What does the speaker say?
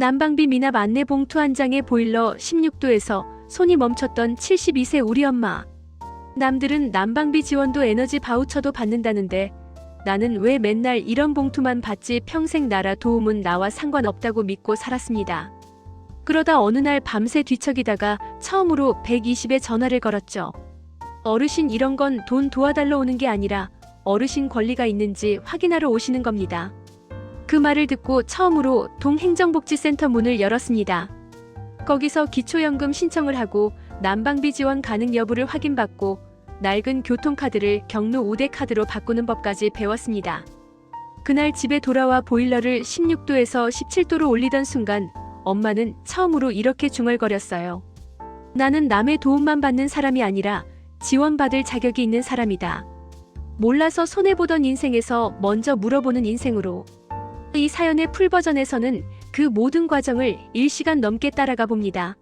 난방비 미납 안내 봉투 한 장에 보일러 16도에서 손이 멈췄던 72세 우리 엄마. 남들은 난방비 지원도 에너지 바우처도 받는다는데 나는 왜 맨날 이런 봉투만 받지 평생 나라 도움은 나와 상관없다고 믿고 살았습니다. 그러다 어느 날 밤새 뒤척이다가 처음으로 120에 전화를 걸었죠. 어르신 이런 건 돈 도와달러 오는 게 아니라 어르신 권리가 있는지 확인하러 오시는 겁니다. 그 말을 듣고 처음으로 동행정복지센터 문을 열었습니다. 거기서 기초연금 신청을 하고 난방비 지원 가능 여부를 확인받고 낡은 교통카드를 경로 5대 카드로 바꾸는 법까지 배웠습니다. 그날 집에 돌아와 보일러를 16도에서 17도로 올리던 순간 엄마는 처음으로 이렇게 중얼거렸어요. 나는 남의 도움만 받는 사람이 아니라 지원받을 자격이 있는 사람이다. 몰라서 손해보던 인생에서 먼저 물어보는 인생으로. 이 사연의 풀버전에서는 그 모든 과정을 1시간 넘게 따라가 봅니다.